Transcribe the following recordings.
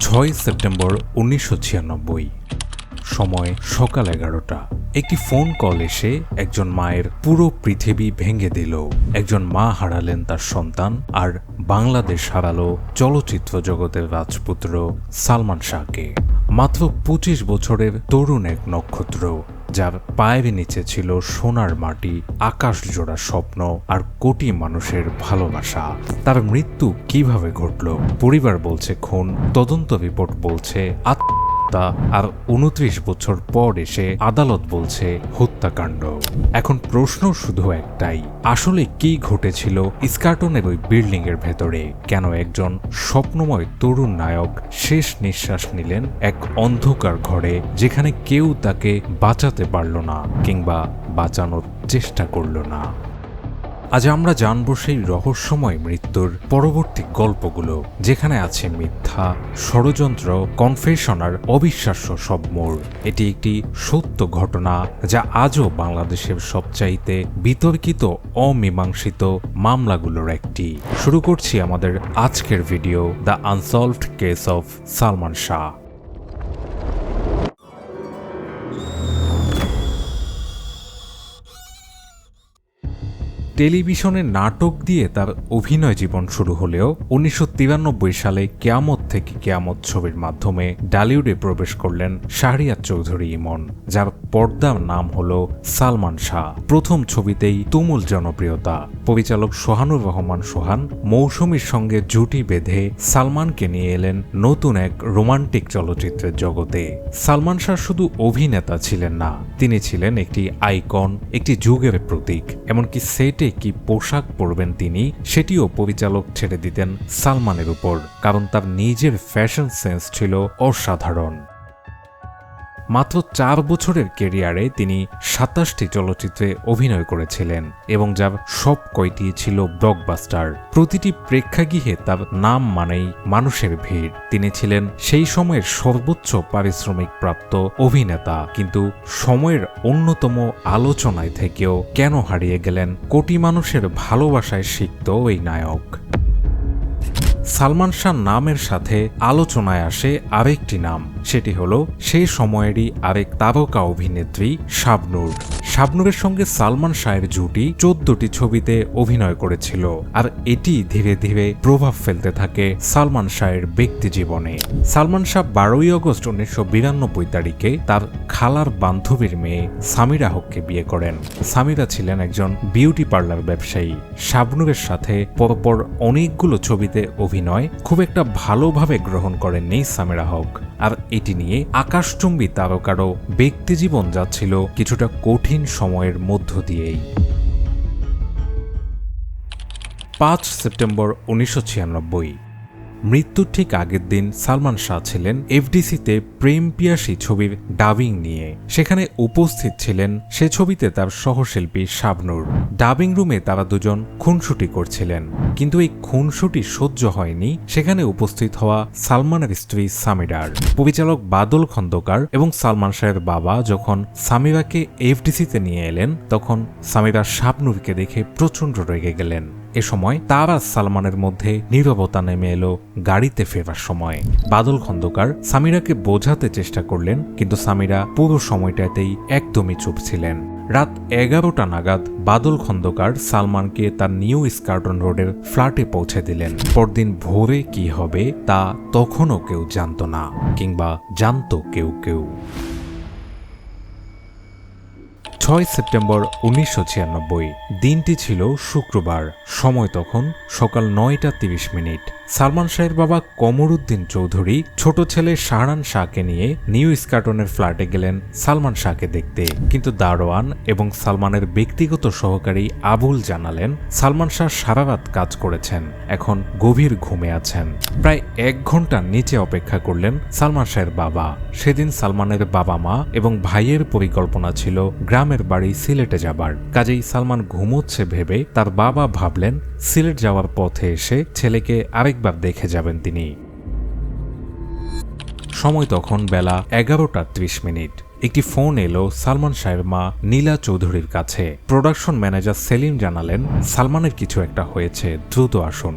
ছয় সেপ্টেম্বর উনিশশো ছিয়ানব্বই। সময় সকাল এগারোটা। একটি ফোন কল এসে একজন মায়ের পুরো পৃথিবী ভেঙে দিল। একজন মা হারালেন তার সন্তান আর বাংলাদেশ হারালো চলচ্চিত্র জগতের রাজপুত্র সালমান শাহকে। মাত্র পঁচিশ বছরের তরুণ এক নক্ষত্র। যার পায়ের নিচে ছিল সোনার মাটি, আকাশ জোড়া স্বপ্ন আর কোটি মানুষের ভালোবাসা। তার মৃত্যু কীভাবে ঘটল? পরিবার বলছে, খুন, তদন্ত রিপোর্ট বলছে, আত্ম হত্যা আর উনত্রিশ বছর পর এসে আদালত বলছে হত্যাকাণ্ড। এখন প্রশ্ন শুধু একটাই, আসলে কি ঘটেছিল স্কার্টনের ওই বিল্ডিং এর ভেতরে? কেন একজন স্বপ্নময় তরুণ নায়ক শেষ নিঃশ্বাস নিলেন এক অন্ধকার ঘরে, যেখানে কেউ তাকে বাঁচাতে পারল না কিংবা বাঁচানোর চেষ্টা করল না? আজ আমরা জানব সেই রহস্যময় মৃত্যুর পরবর্তী গল্পগুলো, যেখানে আছে মিথ্যা, ষড়যন্ত্র কনফেশন আর অবিশ্বাস্য সব মোড়। এটি একটি সত্য ঘটনা যা আজও বাংলাদেশের সবচাইতে বিতর্কিত, অমীমাংসিত মামলাগুলোর একটি। শুরু করছি আমাদের আজকের video the unsolved case of Salman Shah টেলিভিশনে নাটক দিয়ে তার অভিনয় জীবন শুরু হলেও উনিশশো তিরানব্বই সালে কেয়ামত থেকে কেয়ামত ছবির মাধ্যমে ডালিউডে প্রবেশ করলেন শাহরিয়ার চৌধুরী ইমন, যার পর্দার নাম হল সালমান শাহ। প্রথম ছবিতেই তুমুল জনপ্রিয়তা। পরিচালক সোহানুর রহমান সোহান মৌসুমীর সঙ্গে জুটি বেঁধে সালমানকে নিয়ে এলেন নতুন এক রোমান্টিক চলচ্চিত্রের জগতে। সালমান শাহ শুধু অভিনেতা ছিলেন না, তিনি ছিলেন একটি আইকন, একটি যুগের প্রতীক। এমনকি সেটে কি পোশাক পরবেন তিনি, সেটিও পরিচালক ছেড়ে দিতেন সালমানের উপর, কারণ তার নিজের ফ্যাশন সেন্স ছিল অসাধারণ। মাত্র চার বছরের কেরিয়ারে তিনি সাতাশটি চলচ্চিত্রে অভিনয় করেছিলেন এবং যার সব কয়টি ছিল ব্লকবাস্টার। প্রতিটি প্রেক্ষাগৃহে তার নাম মানেই মানুষের ভিড়। তিনি ছিলেন সেই সময়ের সর্বোচ্চ পারিশ্রমিক প্রাপ্ত অভিনেতা, কিন্তু সময়ের অন্যতম আলোচনায় থেকেও কেন হারিয়ে গেলেন কোটি মানুষের ভালোবাসায় সিক্ত এই নায়ক। সালমান শাহ নামের সাথে আলোচনায় আসে আরেকটি নাম সেটি হলো সেই সময়েরই আরেক তারকা অভিনেত্রী শাবনুর। শাবনুরের সঙ্গে সালমান শাহের জুটি চোদ্দটি ছবিতে অভিনয় করেছিল, আর এটি ধীরে ধীরে প্রভাব ফেলতে থাকে সালমান শাহের ব্যক্তি জীবনে। সালমান শাহ বারোই আগস্ট উনিশশো বিরানব্বই তারিখে তার খালার বান্ধবীর মেয়ে সামিরা হককে বিয়ে করেন। সামিরা ছিলেন একজন বিউটি পার্লার ব্যবসায়ী। শাবনুরের সাথে পরপর অনেকগুলো ছবিতে অভিনয় খুব একটা ভালোভাবে গ্রহণ করেননি সামিরা হক, আর এটি নিয়ে আকাশচুম্বী তারকারও ব্যক্তিজীবন যাচ্ছিল কিছুটা কঠিন সময়ের মধ্য দিয়েই। পাঁচ সেপ্টেম্বর উনিশশো ছিয়ানব্বই মৃত্যুর ঠিক আগের দিন সালমান শাহ ছিলেন এফডিসিতে প্রেম পিয়াসী ছবির ডাবিং নিয়ে। সেখানে উপস্থিত ছিলেন সে ছবিতে তার সহশিল্পী শাবনুর। ডাবিং রুমে তারা দুজন খুনসুটি করছিলেন। কিন্তু এই খুনসুটি সহ্য হয়নি। সেখানে উপস্থিত হওয়া সালমানের স্ত্রী সামিরার। পরিচালক বাদল খন্দকার এবং সালমান শাহের বাবা যখন সামিরাকে এফডিসিতে নিয়ে এলেন, তখন সামিরা শাবনুরকে দেখে প্রচণ্ড রেগে গেলেন। এ সময় তার আর সালমানের মধ্যে নীরবতা নেমে এলো গাড়িতে ফেরার সময়। বাদল খন্দকার সামিরাকে বোঝাতে চেষ্টা করলেন, কিন্তু সামিরা পুরো সময়টাতেই একদমই চুপ ছিলেন। রাত এগারোটা নাগাদ বাদল খন্দকার সালমানকে তার নিউ স্কার্টন রোডের ফ্ল্যাটে পৌঁছে দিলেন। পরদিন ভোরে কি হবে তা তখনও কেউ জানত না, কিংবা জানত কেউ কেউ। ছয় সেপ্টেম্বর উনিশশো ছিয়ানব্বই। দিনটি ছিল শুক্রবার। সময় তখন সকাল নয়টা তিরিশ মিনিট। সালমান শাহের বাবা কমরুদ্দিন চৌধুরী ছোট ছেলে শাহরান শাহকে নিয়ে নিউ স্কার্টনের ফ্ল্যাটে গেলেন সালমান শাহকে দেখতে। কিন্তু দারোয়ান এবং সালমানের ব্যক্তিগত সহকারী আবুল জানালেন, সালমান শাহ সারা রাত কাজ করেছেন, এখন গভীর ঘুমে আছেন। প্রায় এক ঘণ্টা নিচে অপেক্ষা করলেন সালমান শাহের বাবা। সেদিন সালমানের বাবা মা এবং ভাইয়ের পরিকল্পনা ছিল গ্রামের বাড়ি সিলেটে যাবার। কাজেই সালমান ঘুমোচ্ছে ভেবে তার বাবা ভাবলেন, সিলেট যাওয়ার পথে এসে ছেলেকে আরেকবার দেখে যাবেন তিনি। সময় তখন বেলা এগারোটা ত্রিশ মিনিট। একটি ফোন এলো সালমান শাহের মা নীলা চৌধুরীর কাছে। প্রোডাকশন ম্যানেজার সেলিম জানালেন, সালমানের কিছু একটা হয়েছে, দ্রুত আসুন।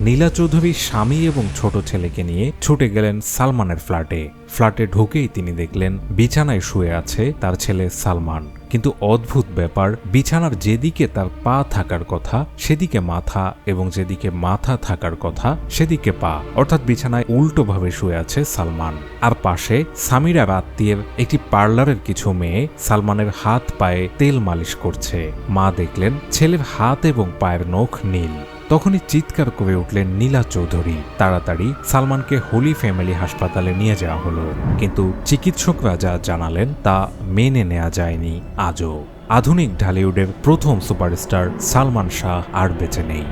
নীলা চৌধুরী স্বামী এবং ছোট ছেলেকে নিয়ে ছুটে গেলেন সালমানের ফ্ল্যাটে। ফ্ল্যাটে ঢুকেই তিনি দেখলেন, বিছানায় শুয়ে আছে তার ছেলে সালমান। কিন্তু অদ্ভুত ব্যাপার, বিছানার যেদিকে তার পা থাকার কথা, সেদিকে মাথা এবং যেদিকে মাথা থাকার কথা, সেদিকে পা। অর্থাৎ বিছানায় উল্টোভাবে শুয়ে আছে সালমান। আর পাশে সামিরা আত্মীয়ের একটি পার্লারের কিছু মেয়ে সালমানের হাত পায়ে তেল মালিশ করছে। মা দেখলেন ছেলের হাত এবং পায়ের নখ নীল। তখনই চিৎকার করে উঠলেন নীলা চৌধুরী। তাড়াতাড়ি সালমানকে হোলি ফ্যামিলি হাসপাতালে নিয়ে যাওয়া হলো। কিন্তু চিকিৎসকরা যা জানালেন তা মেনে নেওয়া যায়নি আজও। আধুনিক ঢালিউডের প্রথম সুপারস্টার সালমান শাহ আর বেঁচে নেই।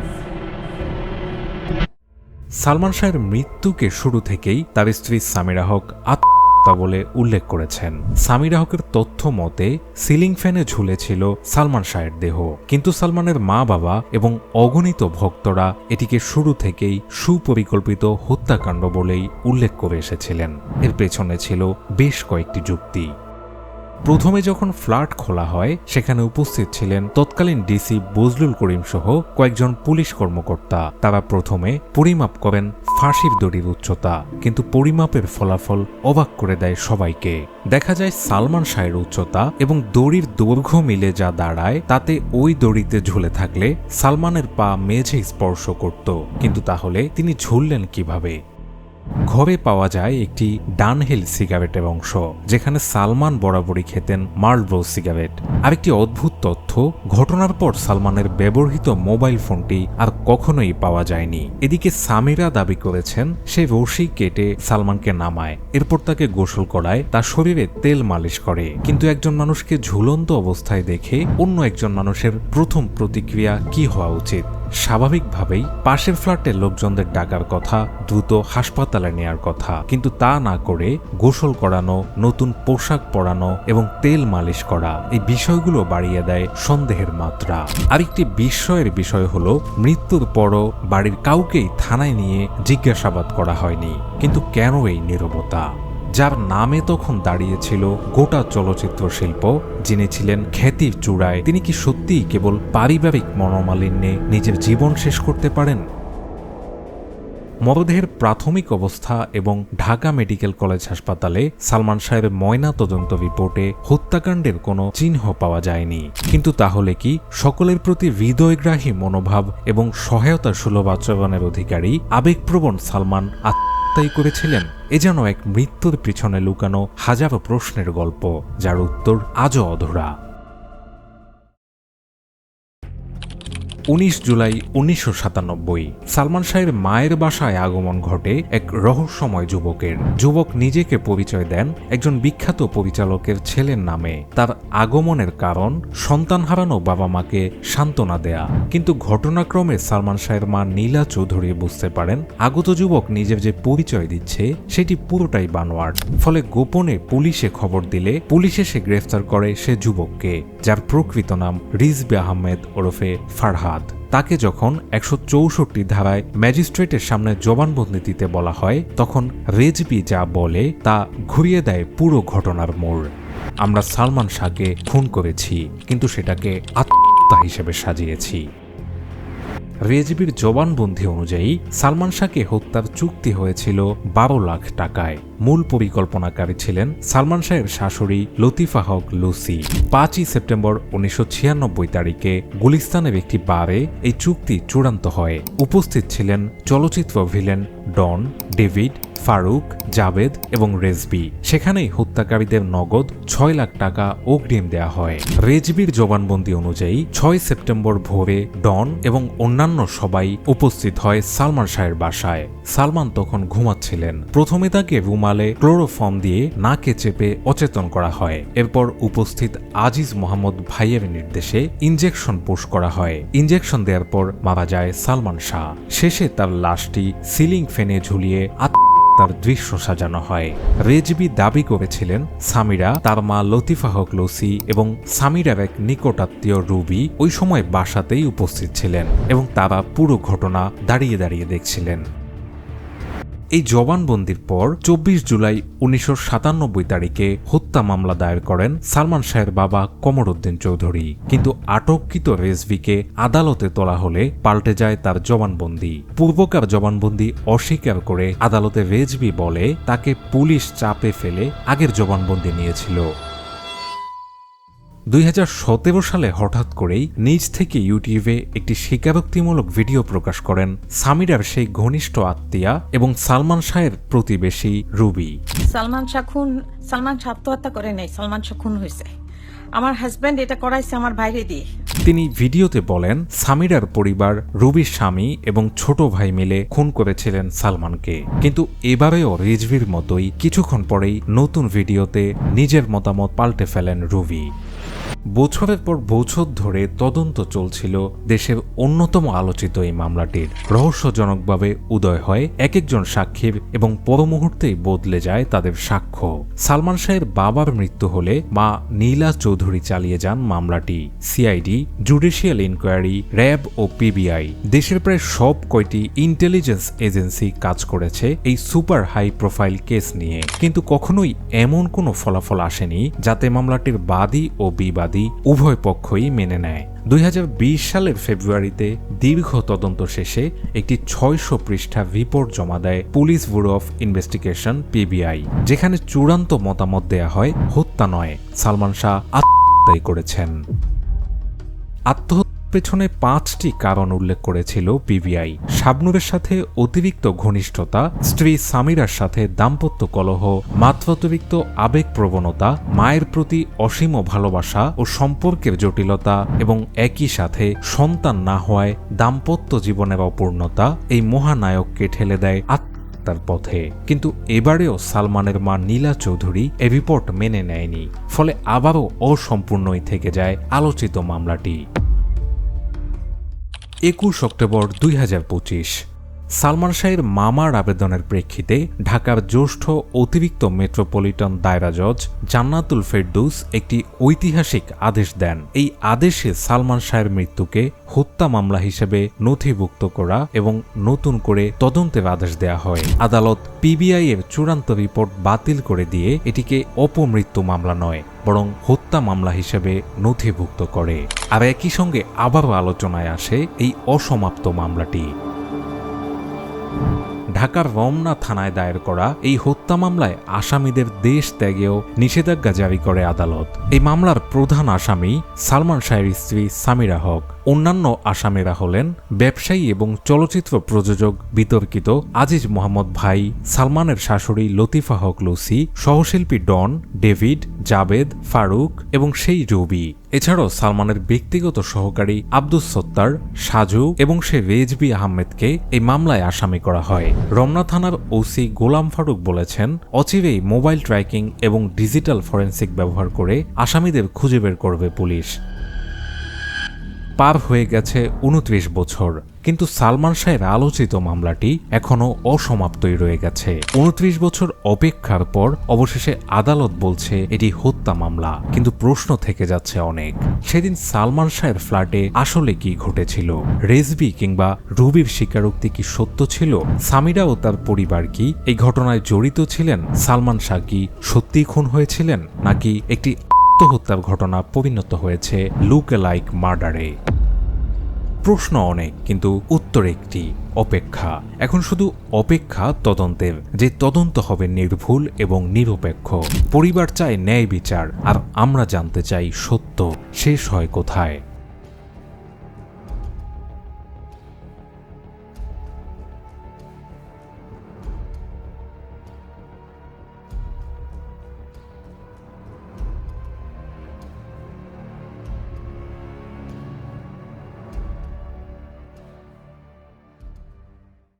সালমান শাহের মৃত্যুকে শুরু থেকেই তার স্ত্রী সামিরা হক আত্মহত্যা বলে উল্লেখ করেছেন। সামিরা হকের তথ্য মতে, সিলিং ফ্যানে ঝুলেছিল সালমান শাহের দেহ। কিন্তু সালমানের মা বাবা এবং অগণিত ভক্তরা এটিকে শুরু থেকেই সুপরিকল্পিত হত্যাকাণ্ড বলেই উল্লেখ করে এসেছিলেন। এর পেছনে ছিল বেশ কয়েকটি যুক্তি। প্রথমে যখন ফ্ল্যাট খোলা হয়, সেখানে উপস্থিত ছিলেন তৎকালীন ডিসি বজলুল করিম সহ কয়েকজন পুলিশ কর্মকর্তা। তারা প্রথমে পরিমাপ করেন ফাঁসির দড়ির উচ্চতা, কিন্তু পরিমাপের ফলাফল অবাক করে দেয় সবাইকে। দেখা যায় সালমান শাহের উচ্চতা এবং দড়ির দৈর্ঘ্য মিলে যা দাঁড়ায়, তাতে ওই দড়িতে ঝুলে থাকলে সালমানের পা মেঝে স্পর্শ করত। কিন্তু তাহলে তিনি ঝুললেন কীভাবে? ঘরে পাওয়া যায় একটি ডানহিল সিগারেটের অংশ যেখানে সালমান বরাবরই খেতেন মার্লব্রো সিগারেট। আরেকটি অদ্ভুত তথ্য, ঘটনার পর সালমানের ব্যবহৃত মোবাইল ফোনটি আর কখনোই পাওয়া যায়নি। এদিকে সামিরা দাবি করেছেন, সে রশি কেটে সালমানকে নামায়, এরপর তাকে গোসল করায়, তার শরীরে তেল মালিশ করে। কিন্তু একজন মানুষকে ঝুলন্ত অবস্থায় দেখে অন্য একজন মানুষের প্রথম প্রতিক্রিয়া কি হওয়া উচিত? স্বাভাবিকভাবেই পাশের ফ্ল্যাটের লোকজনদের ডাকার কথা দ্রুত হাসপাতালে নেয়ার কথা। কিন্তু তা না করে গোসল করানো, নতুন পোশাক পরানো এবং তেল মালিশ করা, এই বিষয়গুলো বাড়িয়ে দেয় সন্দেহের মাত্রা। আরেকটি বিস্ময়ের বিষয় হল, মৃত্যুর পরও বাড়ির কাউকেই থানায় নিয়ে জিজ্ঞাসাবাদ করা হয়নি। কিন্তু কেন এই নীরবতা? যার নামে তখন দাঁড়িয়েছিল গোটা চলচ্চিত্র শিল্প, যিনি ছিলেন খ্যাতির চূড়ায়, তিনি কি সত্যিই কেবল পারিবারিক মনোমালিন্যে নিজের জীবন শেষ করতে পারেন? মরদেহের প্রাথমিক অবস্থা এবং ঢাকা মেডিকেল কলেজ হাসপাতালে সালমান শাহের ময়না তদন্ত রিপোর্টে হত্যাকাণ্ডের কোনো চিহ্ন পাওয়া যায়নি। কিন্তু তাহলে কি সকলের প্রতি হৃদয়গ্রাহী মনোভাব এবং সহায়তা সুলভ আচরণের অধিকারী আবেগপ্রবণ সালমান আত্মহত্যাই করেছিলেন? এ যেন এক মৃত্যুর পিছনে লুকানো হাজারো প্রশ্নের গল্প, যার উত্তর আজও অধরা। উনিশ জুলাই উনিশশো সাতানব্বই। সালমান শাহের মায়ের বাসায় আগমন ঘটে এক রহস্যময় যুবকের। যুবক নিজেকে পরিচয় দেন একজন বিখ্যাত পরিচালকের ছেলের নামে। তার আগমনের কারণ, সন্তান হারানো বাবা মাকে সান্ত্বনা দেয়া। কিন্তু ঘটনাক্রমে সালমান শাহের মা নীলা চৌধুরী বুঝতে পারেন, আগত যুবক নিজের যে পরিচয় দিচ্ছে, সেটি পুরোটাই বানোয়াট। ফলে গোপনে পুলিশে খবর দিলে পুলিশ এসে গ্রেফতার করে সে যুবককে, যার প্রকৃত নাম রিজবে আহমেদ ওরফে ফারহাদ। তাকে যখন একশো চৌষট্টি ধারায় ম্যাজিস্ট্রেটের সামনে জবানবন্দি দিতে বলা হয়, তখন রেজবি যা বলে তা ঘুরিয়ে দেয় পুরো ঘটনার মোড়। আমরা সালমান শাহকে খুন করেছি, কিন্তু সেটাকে আত্মহত্যা হিসেবে সাজিয়েছি। রেজবির জবানবন্দি অনুযায়ী সালমান শাহকে হত্যার চুক্তি হয়েছিল বারো লাখ টাকায়। মূল পরিকল্পনাকারী ছিলেন সালমান শাহের শাশুড়ি লতিফা হক লুসি। পাঁচই সেপ্টেম্বর উনিশশো ছিয়ানব্বই তারিখে গুলিস্তানের একটি বারে এই চুক্তি চূড়ান্ত হয়। উপস্থিত ছিলেন চলচ্চিত্র ভিলেন ডন, ডেভিড, ফারুক, জাভেদ এবং রেজবি। সেখানেই হত্যাকারীদের নগদ ছয় লাখ টাকা অগ্রিম দেয়া হয়। রেজবির জবানবন্দি অনুযায়ী ছয় সেপ্টেম্বর ভোরে ডন এবং অন্যান্য সবাই উপস্থিত হয় সালমান শাহের বাসায়। সালমান তখন ঘুমাচ্ছিলেন। প্রথমে তাকে রুমালে ক্লোরোফর্ম দিয়ে নাকে চেপে অচেতন করা হয়। এরপর উপস্থিত আজিজ মোহাম্মদ ভাইয়ের নির্দেশে ইঞ্জেকশন পুশ করা হয়। ইঞ্জেকশন দেওয়ার পর মারা যায় সালমান শাহ। শেষে তার লাশটি সিলিং ফেনে ঝুলিয়ে তার দৃশ্য সাজানো হয়। রেজবি দাবি করেছিলেন, সামিরা, তার মা লতিফা হক লসি এবং সামিরার এক নিকটাত্মীয় রুবি ওই সময় বাসাতেই উপস্থিত ছিলেন এবং তারা পুরো ঘটনা দাঁড়িয়ে দাঁড়িয়ে দেখছিলেন। এই জবানবন্দির পর চব্বিশ জুলাই উনিশশো সাতানব্বই তারিখে হত্যা মামলা দায়ের করেন সালমান শাহের বাবা কমর উদ্দিন চৌধুরী। কিন্তু আটককৃত রেজভিকে আদালতে তোলা হলে পাল্টে যায় তার জবানবন্দি। পূর্বকার জবানবন্দি অস্বীকার করে আদালতে রেজভি বলে তাকে পুলিশ চাপে ফেলে আগের জবানবন্দি নিয়েছিল। দুই হাজার সতেরো সালে হঠাৎ করেই নিজ থেকে ইউটিউবে একটি স্বীকারোক্তিমূলক ভিডিও প্রকাশ করেন সামিরার সেই ঘনিষ্ঠ আত্মীয়া এবং সালমান শাহের প্রতিবেশী রুবি। সালমান শাহ খুন সালমান শাহ আত্মহত্যা করে নেই সালমান শাহ খুন হয়েছে। আমার হাজব্যান্ড এটা করাইছে আমার বাইরে দিয়ে। তিনি ভিডিওতে বলেন সামিরার পরিবার রুবির স্বামী এবং ছোট ভাই মিলে খুন করেছিলেন সালমানকে। কিন্তু এবারেও রিজভির মতোই কিছুক্ষণ পরেই নতুন ভিডিওতে নিজের মতামত পাল্টে ফেলেন রুবি। বছরের পর বছর ধরে তদন্ত চলছিল দেশের অন্যতম আলোচিত এই মামলাটির। রহস্যজনকভাবে উদয় হয় এক একজন সাক্ষীর এবং পরমুহূর্তেই বদলে যায় তাদের সাক্ষ্য। সালমান শাহের বাবার মৃত্যু হলে মা নীলা চৌধুরী চালিয়ে যান মামলাটি। সিআইডি, জুডিশিয়াল ইনকোয়ারি, র্যাব ও পিবিআই। দেশের প্রায় সব কয়টি ইন্টেলিজেন্স এজেন্সি কাজ করেছে এই সুপার হাই প্রোফাইল কেস নিয়ে। কিন্তু কখনোই এমন কোনো ফলাফল আসেনি যাতে মামলাটির বাদী ও বিবাদী উভয় পক্ষই মেনে নেয়। দুই হাজার বিশ সালের ফেব্রুয়ারিতে দীর্ঘ তদন্ত শেষে একটি ছয়শো পৃষ্ঠা রিপোর্ট জমা দেয় police bureau of investigation, PBI, যেখানে চূড়ান্ত মতামত দেয়া হয় হত্যা নয়। সালমান শাহ আত্মহত্যাই করেছেন। আত্মহত্যা পেছনে পাঁচটি কারণ উল্লেখ করেছিল পিবিআই। শাবনুরের সাথে অতিরিক্ত ঘনিষ্ঠতা, স্ত্রী সামিরার সাথে দাম্পত্য কলহ, মাত্রাতিরিক্ত আবেগ প্রবণতা মায়ের প্রতি অসীম ভালোবাসা ও সম্পর্কের জটিলতা এবং একই সাথে সন্তান না হওয়ায় দাম্পত্য জীবনের অপূর্ণতা এই মহানায়ককে ঠেলে দেয় আত্মহত্যার পথে। কিন্তু এবারেও সালমানের মা নীলা চৌধুরী এ রিপোর্ট মেনে নেয়নি। ফলে আবারও অসম্পূর্ণই থেকে যায় আলোচিত মামলাটি। একুশ অক্টোবর দুই হাজার পঁচিশ। সালমান শাহের মামার আবেদনের প্রেক্ষিতে ঢাকার জ্যেষ্ঠ অতিরিক্ত মেট্রোপলিটন দায়রা জজ জান্নাতুল ফেরদৌস একটি ঐতিহাসিক আদেশ দেন। এই আদেশে সালমান শাহের মৃত্যুকে হত্যা মামলা হিসেবে নথিভুক্ত করা এবং নতুন করে তদন্তের আদেশ দেয়া হয়। আদালত পিবিআই এর চূড়ান্ত রিপোর্ট বাতিল করে দিয়ে এটিকে অপমৃত্যু মামলা নয়, বরং হত্যা মামলা হিসেবে নথিভুক্ত করে। আর একই সঙ্গে আবারও আলোচনায় আসে এই অসমাপ্ত মামলাটি। thank you ঢাকার রমনা থানায় দায়ের করা এই হত্যা মামলায় আসামিদের দেশ ত্যাগেও নিষেধাজ্ঞা জারি করে আদালত। এই মামলার প্রধান আসামি সালমান শাহের স্ত্রী সামিরা হক। অন্যান্য আসামিরা হলেন ব্যবসায়ী এবং চলচ্চিত্র প্রযোজক বিতর্কিত আজিজ মোহাম্মদ ভাই, সালমানের শাশুড়ি লতিফা হক লুসি, সহশিল্পী ডন, ডেভিড, জাবেদ, ফারুক এবং সেই রবি। এছাড়াও সালমানের ব্যক্তিগত সহকারী আব্দুস সত্তার, সাজু এবং সে রেজবি আহমেদকে এই মামলায় আসামি করা হয়। রমনা থানার ওসি গোলাম ফারুক বলেছেন, অচিরেই মোবাইল ট্র্যাকিং এবং ডিজিটাল ফরেন্সিক ব্যবহার করে আসামিদের খুঁজে বের করবে পুলিশ। পার হয়ে গেছে উনত্রিশ বছর। কিন্তু সালমান শাহের আলোচিত মামলাটি এখনও অসমাপ্তই রয়ে গেছে। উনত্রিশ বছর অপেক্ষার পর অবশেষে আদালত বলছে এটি হত্যা মামলা, কিন্তু প্রশ্ন থেকে যাচ্ছে অনেক। সেদিন সালমান শাহের ফ্ল্যাটে আসলে কি ঘটেছিল? রেজবি কিংবা রুবির স্বীকারোক্তি কি সত্য ছিল? সামিরা ও তার পরিবার কি এই ঘটনায় জড়িত ছিলেন? সালমান শাহ কি সত্যিই খুন হয়েছিলেন? নাকি একটি আত্মহত্যার ঘটনা পরিণত হয়েছে লুক লাইক মার্ডারে? প্রশ্ন অনেক, কিন্তু উত্তর একটি, অপেক্ষা। এখন শুধু অপেক্ষা তদন্তের, যে তদন্ত হবে নির্ভুল এবং নিরপেক্ষ। পরিবার চায় ন্যায় বিচার, আর আমরা জানতে চাই সত্য, শেষ হয় কোথায়।